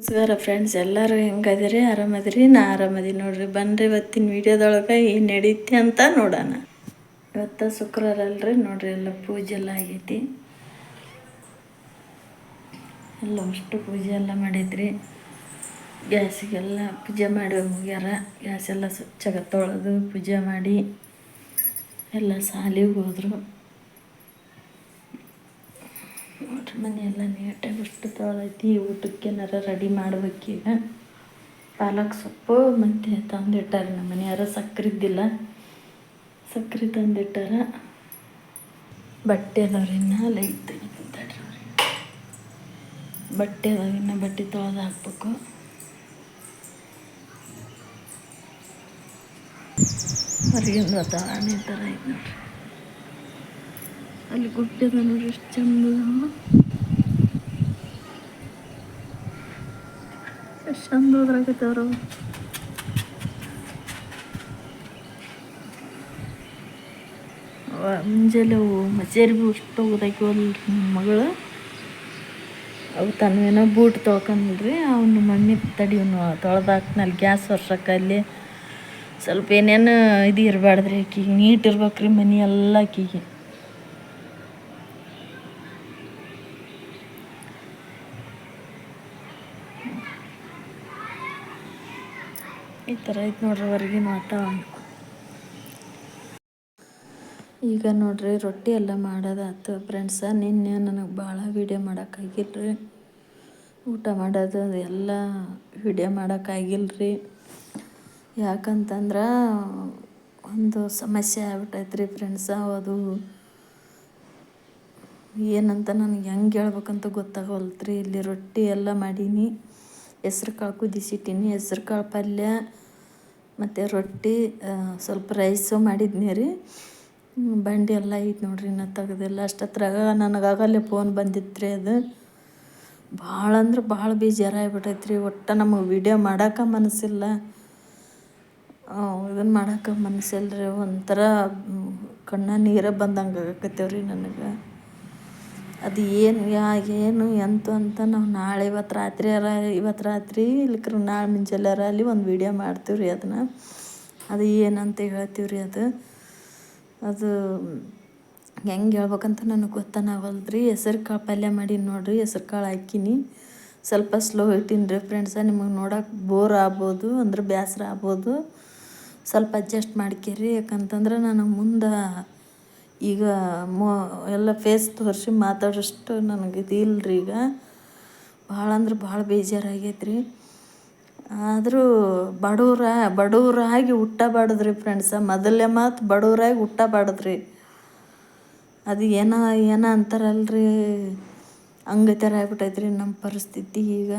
ನಮಸ್ಕಾರ ಫ್ರೆಂಡ್ಸ್ ಎಲ್ಲರೂ ಹೆಂಗದಿರಿ ಆರಾಮದಿರಿ ನಾ ಆರಾಮದಿ ನೋಡ್ರಿ. ಬನ್ರಿ ಇವತ್ತಿನ ವಿಡಿಯೋದೊಳಗೆ ಏನು ನಡೀತಿ ಅಂತ ನೋಡೋಣ. ಇವತ್ತು ಶುಕ್ರವಾರ ಅಲ್ರಿ ನೋಡ್ರಿ, ಎಲ್ಲ ಪೂಜೆ ಎಲ್ಲ ಆಗೈತಿ. ಎಲ್ಲ ಅಷ್ಟು ಪೂಜೆ ಎಲ್ಲ ಮಾಡಿದ್ರಿ. ಗ್ಯಾಸಿಗೆಲ್ಲ ಪೂಜೆ ಮಾಡಿ ಹೋಗ್ಯಾರ. ಗ್ಯಾಸ್ ಎಲ್ಲ ಸ್ವಚ್ಛಾಗ ತೊಳೆದು ಪೂಜೆ ಮಾಡಿ ಎಲ್ಲ ಸಾಲಿಗೆ ಹೋದರು. ನೋಡ್ರಿ ಎಲ್ಲ ನೀಟಾಗಿ ಅಷ್ಟು ತೊಳೈತಿ, ಊಟಕ್ಕೆ ಏನಾರ ರೆಡಿ ಮಾಡ್ಬೇಕೀಗ. ಪಾಲಕ್ ಸೊಪ್ಪು, ಮತ್ತು ತಂದಿಟ್ಟಾರ ನಮ್ಮ ಮನೆಯಾರ ಸಕ್ಕರೆ ಇದ್ದಿಲ್ಲ. ಸಕ್ಕರೆ ತಂದಿಟ್ಟಾರ. ಬಟ್ಟೆ ಅದವ್ರಿನ್ನ ಲೈಟ್ ಬಟ್ಟೆ ಅದಾವ ಇನ್ನು, ಬಟ್ಟೆ ತೊಳೆದು ಹಾಕ್ಬೇಕು. ಹೊರಗಿಂದ ವಾತಾವರಣ ಈ ಥರ ಐತೆ ನೋಡ್ರಿ. ಅಲ್ಲಿ ಗುಡ್ಡದ ನೋಡ್ರಿ ಎಷ್ಟು ಚಂದ ಎಷ್ಟು ಚಂದ ಹೋದ್ರಾಗತ್ತವ್ರು ಮುಂಜಾನೆ ಅವು ಮಚೇರಿ ಬಿ ಅಷ್ಟು ಹೋದಾಕಿವಲ್ರಿ ನನ್ನ ಮಗಳು ಅವು ತನವೇನೋ ಬೂಟ್ ತೊಳ್ಕೊಂಡ್ರಿ ಅವನು ಮಮ್ಮಿ ತಡಿಯವನು ತೊಳ್ದಾಕ್ನಲ್ಲಿ ಗ್ಯಾಸ್ ವರ್ಷಕ್ಕೆ ಅಲ್ಲಿ ಸ್ವಲ್ಪ ಏನೇನು ಇದು ಇರಬಾರ್ದ್ರಿ ಆಕಿಗೆ ನೀಟ್ ಇರ್ಬೇಕ್ರಿ ಮನೆ ಎಲ್ಲ ಆಕಿಗೆ ಈ ಥರ ಐತೆ ನೋಡ್ರಿ ಹೊರಗೆ ವಾತಾವರಣ. ಈಗ ನೋಡ್ರಿ ರೊಟ್ಟಿ ಎಲ್ಲ ಮಾಡೋದಾಯ್ತು ಫ್ರೆಂಡ್ಸ ನಿನ್ನೆ ನನಗೆ ಭಾಳ ವೀಡಿಯೋ ಮಾಡೋಕ್ಕಾಗಿಲ್ರಿ ಊಟ ಮಾಡೋದು ಎಲ್ಲ ವೀಡಿಯೋ ಮಾಡೋಕ್ಕಾಗಿಲ್ರಿ ಯಾಕಂತಂದ್ರೆ ಒಂದು ಸಮಸ್ಯೆ ಆಗ್ಬಿಟ್ಟೈತ್ರಿ ಫ್ರೆಂಡ್ಸ ಅದು ಏನಂತ ನನಗೆ ಹೆಂಗೆ ಹೇಳ್ಬೇಕಂತ ಗೊತ್ತಾಗವಲ್ತ್ರಿ ಇಲ್ಲಿ ರೊಟ್ಟಿ ಎಲ್ಲ ಮಾಡೀನಿ. ಹೆಸ್ರು ಕಾಳು ಕುದಿಸಿಟ್ಟಿನಿ. ಹೆಸ್ರು ಕಾಳು ಪಲ್ಯ ಮತ್ತು ರೊಟ್ಟಿ ಸ್ವಲ್ಪ ರೈಸು ಮಾಡಿದ್ನಿ ರೀ. ಬಂಡಿ ಎಲ್ಲ ಐತೆ ನೋಡ್ರಿ ನಾ ತೆಗ್ದಿಲ್ಲ. ಅಷ್ಟೊತ್ರಾಗ ನನಗಾಗಲ್ಲೇ ಫೋನ್ ಬಂದಿತ್ತು ರೀ ಅದು. ಭಾಳ ಅಂದ್ರೆ ಭಾಳ ಬೇಜಾರಾಗ್ಬಿಟ್ಟೈತೆ ರೀ ಒಟ್ಟು ನಮಗೆ ವಿಡಿಯೋ ಮಾಡೋಕೆ ಮನಸ್ಸಿಲ್ಲ. ಇದನ್ನು ಮಾಡೋಕೆ ಮನಸ್ಸಿಲ್ಲ ರೀ ಒಂಥರ ಕಣ್ಣ ನೀರ ಬಂದಂಗೆ ಆಗಕತ್ತೇವ್ರಿ ನನಗೆ. ಅದು ಏನು, ಯಾ, ಏನು, ಎಂತು ಅಂತ ನಾವು ನಾಳೆ ಇವತ್ತು ರಾತ್ರಿ ಅರ, ಇವತ್ತು ರಾತ್ರಿ ಇಲ್ಲಿಕ್ರ ನಾಳೆ ಮುಂಜಾನೆ ಅಲ್ಲಿ ಒಂದು ವೀಡಿಯೋ ಮಾಡ್ತೀವಿ ರೀ ಅದನ್ನು. ಅದು ಏನಂತ ಹೇಳ್ತೀವಿ ರೀ ಅದು. ಅದು ಹೆಂಗೆ ಹೇಳ್ಬೇಕಂತ ನನಗೆ ಗೊತ್ತಾಗವಲ್ದು ರೀ ಹೆಸರು ಕಾಳು ಪಲ್ಯ ಮಾಡೀನಿ ನೋಡಿರಿ, ಹೆಸರು ಕಾಳು ಹಾಕಿನಿ. ಸ್ವಲ್ಪ ಸ್ಲೋ ಇಟ್ಟೀನಿ ರೀ ಫ್ರೆಂಡ್ಸ ನಿಮಗೆ ನೋಡೋಕೆ ಬೋರ್ ಆಗ್ಬೋದು, ಅಂದ್ರೆ ಬೇಸರ ಆಗ್ಬೋದು. ಸ್ವಲ್ಪ ಅಡ್ಜಸ್ಟ್ ಮಾಡ್ಕೇರಿ, ಯಾಕಂತಂದ್ರೆ ನನಗೆ ಮುಂದೆ ಈಗ ಮೊ ಎಲ್ಲ ಫೇಸ್ ತೋರಿಸಿ ಮಾತಾಡೋಷ್ಟು ನನಗೆ ಇದು ರೀ ಈಗ. ಭಾಳ ಅಂದ್ರೆ ಭಾಳ ಬೇಜಾರಾಗೈತೆ ರೀ ಆದರೂ ಬಡವ್ರ, ಬಡವರಾಗಿ ಹುಟ್ಟಬಾರ್ದ್ರಿ ಫ್ರೆಂಡ್ಸ ಮೊದಲೇ ಮಾತು ಬಡವರಾಗಿ ಹುಟ್ಟಬಾರ್ದ್ರಿ ಅದು ಏನೋ ಏನೋ ಅಂತಾರಲ್ರಿ? ಹಂಗೆ ಥರ ಆಗ್ಬಿಟ್ಟೈತ್ರಿ ನಮ್ಮ ಪರಿಸ್ಥಿತಿ ಈಗ.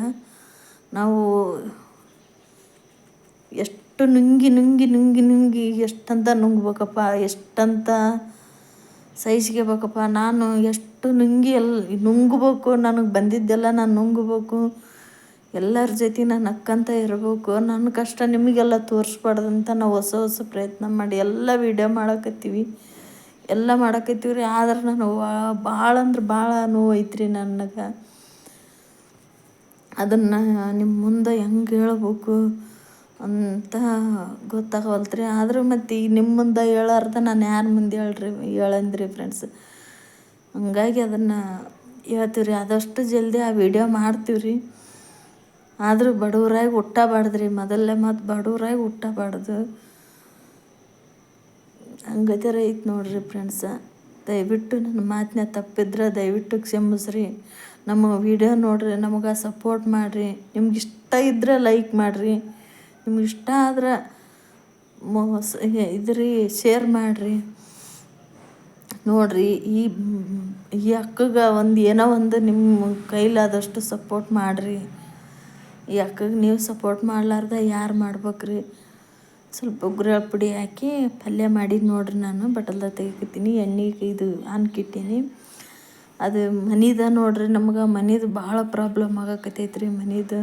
ನಾವು ಎಷ್ಟು ನುಂಗಿ ನುಂಗಿ ನುಂಗಿ ನುಂಗಿ ಎಷ್ಟಂತ ನುಂಗ್ಬೇಕಪ್ಪ, ಎಷ್ಟಂತ ಸಹಿಸ್ಕೋಬೇಕಪ್ಪ ನಾನು ಎಷ್ಟು ನುಂಗಿ ಎಲ್ಲಿ ನುಂಗ್ಬೇಕು, ನನಗೆ ಬಂದಿದ್ದೆಲ್ಲ ನಾನು ನುಂಗ್ಬೇಕು. ಎಲ್ಲರ ಜೊತೆ ನಾನು ಅಕ್ಕಂತ ಇರಬೇಕು. ನನ್ನ ಕಷ್ಟ ನಿಮಗೆಲ್ಲ ತೋರಿಸ್ಬಾರ್ದಂತ ನಾವು ಹೊಸ ಹೊಸ ಪ್ರಯತ್ನ ಮಾಡಿ ಎಲ್ಲ ವೀಡಿಯೋ ಮಾಡಕತ್ತೀವಿ. ಎಲ್ಲ ಮಾಡಕತ್ತೀವಿ ರೀ ಆದ್ರೆ ನಾನು ಭಾಳ ಅಂದ್ರೆ ಭಾಳ ನೋವು ಐತ್ರಿ ನನಗೆ. ಅದನ್ನು ನಿಮ್ಮ ಮುಂದೆ ಹೆಂಗೆ ಹೇಳ್ಬೇಕು? ಅಂತ ಗೊತ್ತಾಗವಲ್ತ್ರಿ. ಆದರೂ ಮತ್ತು ಈಗ ನಿಮ್ಮ ಮುಂದೆ ಹೇಳಾರ್ದ ನಾನು ಯಾರ ಮುಂದೆ ಹೇಳ್ರಿ, ಹೇಳಂದ್ರಿ ಫ್ರೆಂಡ್ಸ್ ಹಂಗಾಗಿ ಅದನ್ನು ಹೇಳ್ತೀವಿ ರೀ ಆದಷ್ಟು ಜಲ್ದಿ ಆ ವಿಡಿಯೋ ಮಾಡ್ತೀವಿ ರೀ ಆದರೂ ಬಡವರಾಗಿ ಹುಟ್ಟಬಾರ್ದ್ರಿ ಮೊದಲೇ ಮತ್ತು ಬಡವರಾಗಿ ಹುಟ್ಟಬಾರ್ದು ಹಂಗತಿರ ಐತೆ ನೋಡಿರಿ ಫ್ರೆಂಡ್ಸ ದಯವಿಟ್ಟು ನನ್ನ ಮಾತನ್ನ ತಪ್ಪಿದ್ರೆ ದಯವಿಟ್ಟು ಕ್ಷಮಿಸ್ರಿ. ನಮ್ಮ ವಿಡಿಯೋ ನೋಡ್ರಿ, ನಮಗೆ ಸಪೋರ್ಟ್ ಮಾಡಿರಿ. ನಿಮ್ಗೆ ಇಷ್ಟ ಇದ್ರೆ ಲೈಕ್ ಮಾಡಿರಿ. ನಿಮ್ಗೆ ಇಷ್ಟ ಆದ್ರೆ ಮೋಸ ಇದ್ರಿ ಶೇರ್ ಮಾಡಿರಿ. ನೋಡಿರಿ, ಈ ಈ ಅಕ್ಕಗೆ ಒಂದು ಏನೋ ಒಂದು ನಿಮ್ಮ ಕೈಲಾದಷ್ಟು ಸಪೋರ್ಟ್ ಮಾಡಿರಿ. ಈ ಅಕ್ಕಗೆ ನೀವು ಸಪೋರ್ಟ್ ಮಾಡ್ಲಾರ್ದ ಯಾರು ಮಾಡ್ಬೇಕ್ರಿ? ಸ್ವಲ್ಪ ಉಗ್ರ ಪುಡಿ ಹಾಕಿ ಪಲ್ಯ ಮಾಡಿ ನೋಡ್ರಿ ನಾನು ಬಟಲ್ದ ತೆಗಿತೀನಿ ಎಣ್ಣೆಗೆ ಇದು ಅನ್ಕಿಟ್ಟೀನಿ ಅದು ಮನಿದ ನೋಡ್ರಿ ನಮ್ಗೆ ಮನಿದು ಭಾಳ ಪ್ರಾಬ್ಲಮ್ ಆಗಕತ್ತೈತ್ರಿ ಮನಿದು.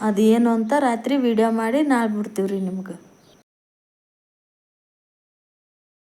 ಅದೇನು ಅಂತ ರಾತ್ರಿ ವಿಡಿಯೋ ಮಾಡಿ ನಾಳೆ ಬಿಡ್ತೀವಿ ರೀ ನಿಮ್ಗೆ.